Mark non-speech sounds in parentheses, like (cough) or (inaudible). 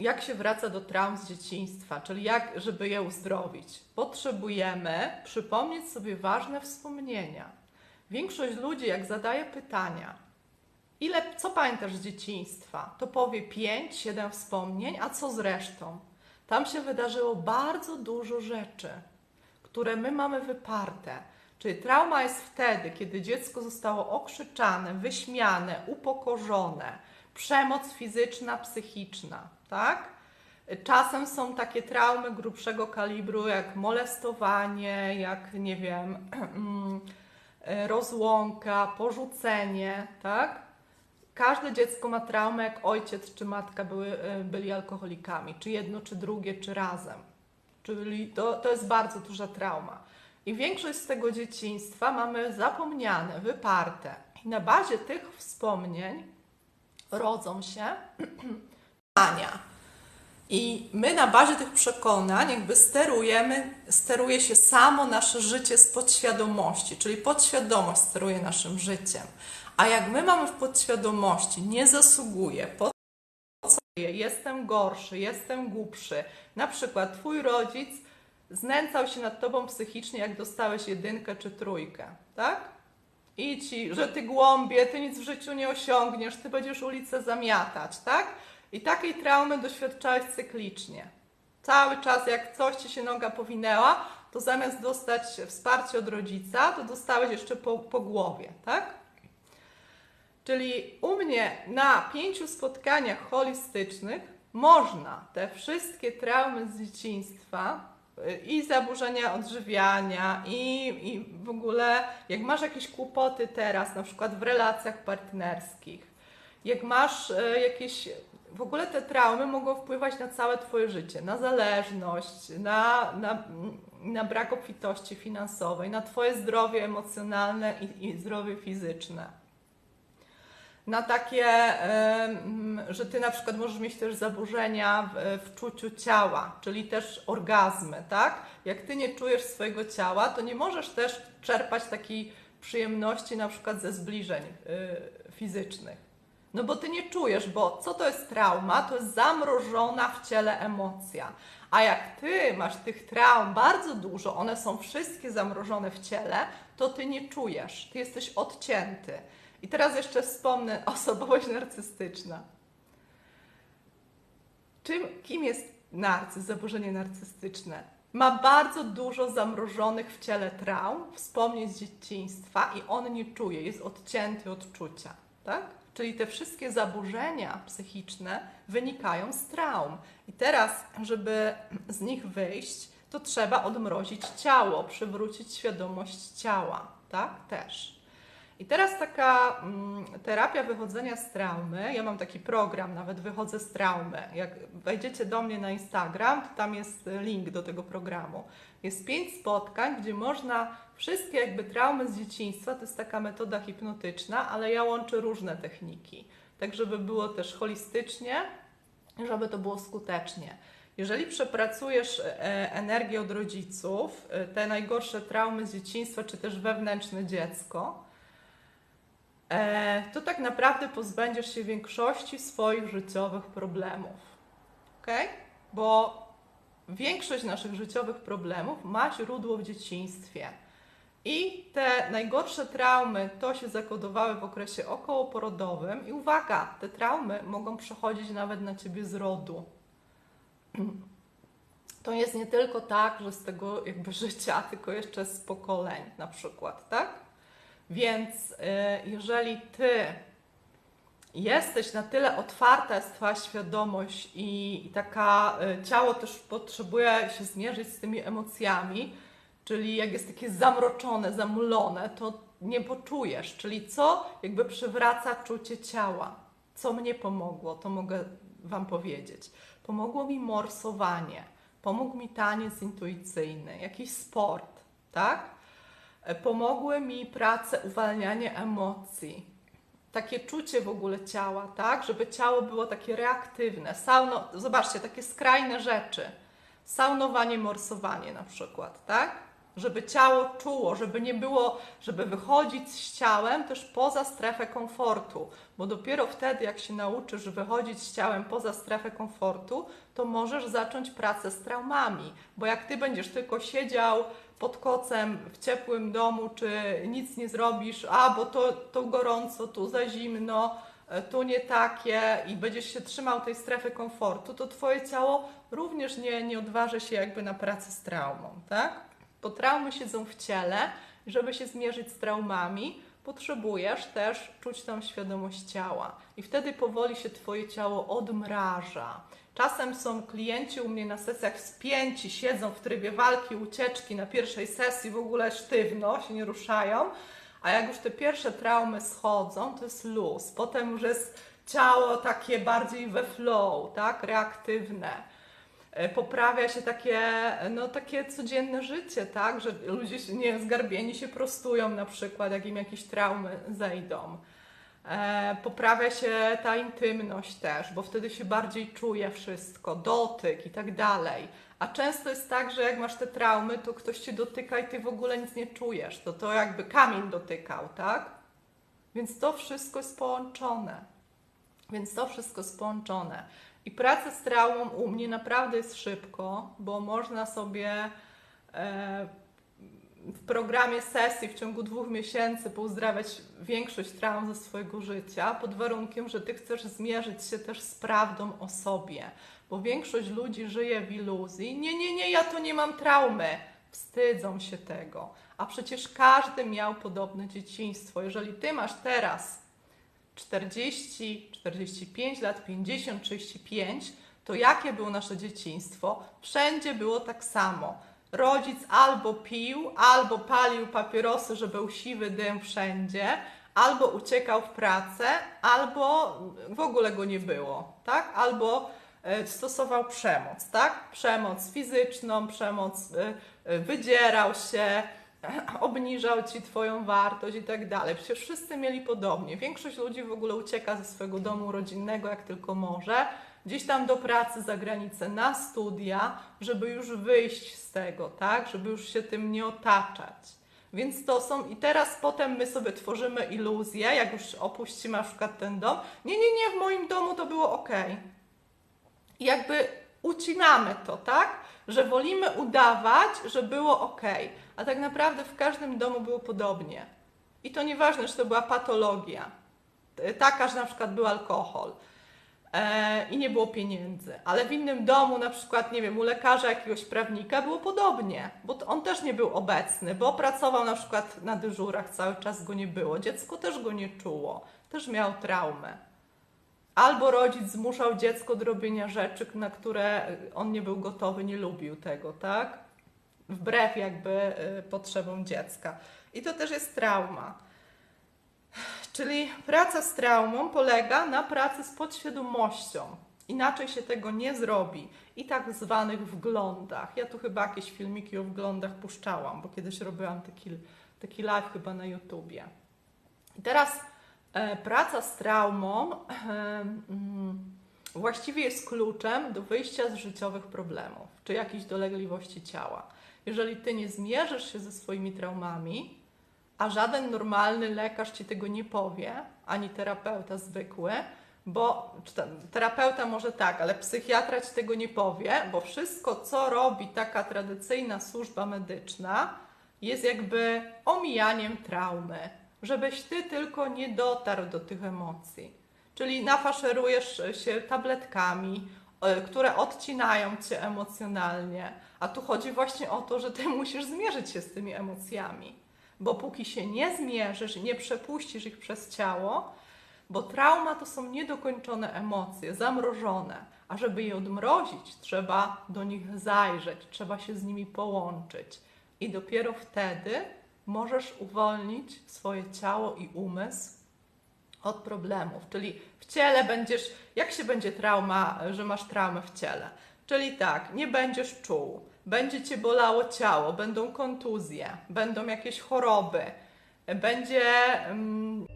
jak się wraca do traum z dzieciństwa, czyli jak, żeby je uzdrowić? Potrzebujemy przypomnieć sobie ważne wspomnienia. Większość ludzi, jak zadaje pytania, ile, co pamiętasz z dzieciństwa, to powie 5, 7 wspomnień, a co z resztą? Tam się wydarzyło bardzo dużo rzeczy, które my mamy wyparte. Czyli trauma jest wtedy, kiedy dziecko zostało okrzyczane, wyśmiane, upokorzone, przemoc fizyczna, psychiczna, tak? Czasem są takie traumy grubszego kalibru, jak molestowanie, jak nie wiem, (clears throat) rozłąka, porzucenie, tak? Każde dziecko ma traumę, jak ojciec czy matka były, byli alkoholikami, czy jedno, czy drugie, czy razem. Czyli to, to jest bardzo duża trauma. I większość z tego dzieciństwa mamy zapomniane, wyparte. I na bazie tych wspomnień rodzą się przekonania. (clears throat) I my na bazie tych przekonań jakby sterujemy, steruje się samo nasze życie z podświadomości, czyli podświadomość steruje naszym życiem. A jak my mamy w podświadomości, nie zasługuję, po co jestem gorszy, jestem głupszy. Na przykład twój rodzic znęcał się nad tobą psychicznie, jak dostałeś jedynkę czy trójkę, tak? I ci, że ty głąbie, ty nic w życiu nie osiągniesz, ty będziesz ulicę zamiatać, tak? I takiej traumy doświadczałeś cyklicznie. Cały czas, jak coś ci się noga powinęła, to zamiast dostać wsparcie od rodzica, to dostałeś jeszcze po, po głowie, tak? Czyli u mnie na pięciu spotkaniach holistycznych można te wszystkie traumy z dzieciństwa i zaburzenia odżywiania, i, i w ogóle jak masz jakieś kłopoty teraz, na przykład w relacjach partnerskich, jak masz e, jakieś, w ogóle te traumy mogą wpływać na całe Twoje życie, na zależność, na, na, na brak obfitości finansowej, na Twoje zdrowie emocjonalne i, i zdrowie fizyczne na takie, że ty na przykład możesz mieć też zaburzenia w, w czuciu ciała, czyli też orgazmy, tak? Jak ty nie czujesz swojego ciała, to nie możesz też czerpać takiej przyjemności na przykład ze zbliżeń y, fizycznych. No bo ty nie czujesz, bo co to jest trauma? To jest zamrożona w ciele emocja. A jak ty masz tych traum bardzo dużo, one są wszystkie zamrożone w ciele, to ty nie czujesz, ty jesteś odcięty. I teraz jeszcze wspomnę (laughs) osobowość narcystyczna. Czym, kim jest narcyz, zaburzenie narcystyczne? Ma bardzo dużo zamrożonych w ciele traum, wspomnień z dzieciństwa i on nie czuje, jest odcięty od czucia, tak? Czyli te wszystkie zaburzenia psychiczne wynikają z traum. I teraz, żeby z nich wyjść, to trzeba odmrozić ciało, przywrócić świadomość ciała, tak? Też. I teraz taka mm, terapia wychodzenia z traumy. Ja mam taki program, nawet wychodzę z traumy. Jak wejdziecie do mnie na Instagram, to tam jest link do tego programu. Jest pięć spotkań, gdzie można wszystkie jakby traumy z dzieciństwa, to jest taka metoda hipnotyczna, ale ja łączę różne techniki, tak żeby było też holistycznie, żeby to było skutecznie. Jeżeli przepracujesz e, energię od rodziców, e, te najgorsze traumy z dzieciństwa, czy też wewnętrzne dziecko, E, to tak naprawdę pozbędziesz się większości swoich życiowych problemów. Ok? Bo większość naszych życiowych problemów ma źródło w dzieciństwie. I te najgorsze traumy to się zakodowały w okresie okołoporodowym. I uwaga, te traumy mogą przechodzić nawet na ciebie z rodu. (clears throat) To jest nie tylko tak, że z tego jakby życia, tylko jeszcze z pokoleń na przykład, tak? Więc y, jeżeli ty jesteś na tyle otwarta, jest Twoja świadomość i, taka y, ciało też potrzebuje się zmierzyć z tymi emocjami, czyli jak jest takie zamroczone, zamulone, to nie poczujesz. Czyli co jakby przywraca czucie ciała. Co mnie pomogło, to mogę Wam powiedzieć. Pomogło mi morsowanie, pomógł mi taniec intuicyjny, jakiś sport, tak? E, pomogły mi prace, uwalnianie emocji, takie czucie w ogóle ciała, tak? Żeby ciało było takie reaktywne. Sauno, zobaczcie, takie skrajne rzeczy. Saunowanie, morsowanie na przykład, tak? żeby ciało czuło, żeby nie było, żeby wychodzić z ciałem też poza strefę komfortu, bo dopiero wtedy, jak się nauczysz wychodzić z ciałem poza strefę komfortu, to możesz zacząć pracę z traumami, bo jak ty będziesz tylko siedział pod kocem w ciepłym domu, czy nic nie zrobisz, a bo to, to gorąco, tu za zimno, e, tu nie takie i będziesz się trzymał tej strefy komfortu, to twoje ciało również nie, nie odważy się jakby na pracę z traumą, tak? Bo traumy siedzą w ciele, żeby się zmierzyć z traumami, potrzebujesz też czuć tą świadomość ciała i wtedy powoli się twoje ciało odmraża. Czasem są klienci u mnie na sesjach spięci, siedzą w trybie walki, ucieczki na pierwszej sesji, w ogóle sztywno, się nie ruszają, a jak już te pierwsze traumy schodzą, to jest luz. Potem już jest ciało takie bardziej we flow, tak, reaktywne. E, Poprawia się takie, no, takie codzienne życie, tak, że ludzie nie zgarbieni się prostują na przykład, jak im jakieś traumy zejdą. E, poprawia się ta intymność też, bo wtedy się bardziej czuje wszystko, dotyk i tak dalej. A często jest tak, że jak masz te traumy, to ktoś cię dotyka i ty w ogóle nic nie czujesz. To to jakby kamień dotykał, tak? Więc to wszystko jest połączone. Więc to wszystko jest połączone. I praca z traumą u mnie naprawdę jest szybko, bo można sobie e, w programie sesji w ciągu dwóch miesięcy pouzdrawiać większość traum ze swojego życia, pod warunkiem, że ty chcesz zmierzyć się też z prawdą o sobie. Bo większość ludzi żyje w iluzji. Nie, nie, nie, ja to nie mam traumy. Wstydzą się tego. A przecież każdy miał podobne dzieciństwo. Jeżeli ty masz teraz 40, 45 lat, 50, 35, to jakie było nasze dzieciństwo? Wszędzie było tak samo. Rodzic albo pił, albo palił papierosy, że był siwy dym wszędzie, albo uciekał w pracę, albo w ogóle go nie było, tak? Albo e, stosował przemoc, tak? Przemoc fizyczną, przemoc, e, e, wydzierał się, (clears throat) obniżał ci twoją wartość i tak dalej. Przecież wszyscy mieli podobnie. Większość ludzi w ogóle ucieka ze swojego domu rodzinnego jak tylko może, gdzieś tam do pracy za granicę, na studia, żeby już wyjść z tego, tak? Żeby już się tym nie otaczać. Więc to są, i teraz potem my sobie tworzymy iluzję, jak już opuścimy na przykład ten dom. Nie, nie, nie, w moim domu to było ok. I jakby ucinamy to, tak? Że wolimy udawać, że było ok, a tak naprawdę w każdym domu było podobnie. I to nieważne, czy to była patologia, taka, że na przykład był alkohol e, i nie było pieniędzy, ale w innym domu, na przykład, nie wiem, u lekarza jakiegoś prawnika było podobnie, bo on też nie był obecny, bo pracował na przykład na dyżurach, cały czas go nie było, dziecko też go nie czuło, też miał traumę. Albo rodzic zmuszał dziecko do robienia rzeczy, na które on nie był gotowy, nie lubił tego, tak? Wbrew jakby y, potrzebom dziecka. I to też jest trauma. Czyli praca z traumą polega na pracy z podświadomością. Inaczej się tego nie zrobi. I tak zwanych wglądach. Ja tu chyba jakieś filmiki o wglądach puszczałam, bo kiedyś robiłam taki, taki live chyba na YouTubie. I teraz e, praca z traumą e, mm, właściwie jest kluczem do wyjścia z życiowych problemów, czy jakichś dolegliwości ciała. Jeżeli ty nie zmierzysz się ze swoimi traumami, a żaden normalny lekarz ci tego nie powie, ani terapeuta zwykły, bo terapeuta może tak, ale psychiatra ci tego nie powie, bo wszystko, co robi taka tradycyjna służba medyczna, jest jakby omijaniem traumy, żebyś ty tylko nie dotarł do tych emocji. Czyli nafaszerujesz się tabletkami, e, które odcinają cię emocjonalnie, a tu chodzi właśnie o to, że ty (laughs) musisz zmierzyć się z tymi emocjami bo póki się nie zmierzysz, nie przepuścisz ich przez ciało, bo trauma to są niedokończone emocje, zamrożone, a żeby je odmrozić, trzeba do nich zajrzeć, trzeba się z nimi połączyć. I dopiero wtedy możesz uwolnić swoje ciało i umysł od problemów. Czyli w ciele będziesz, jak się będzie trauma, że masz traumę w ciele? Czyli tak, nie będziesz czuł, będzie cię bolało ciało, będą kontuzje, będą jakieś choroby, będzie. Mm,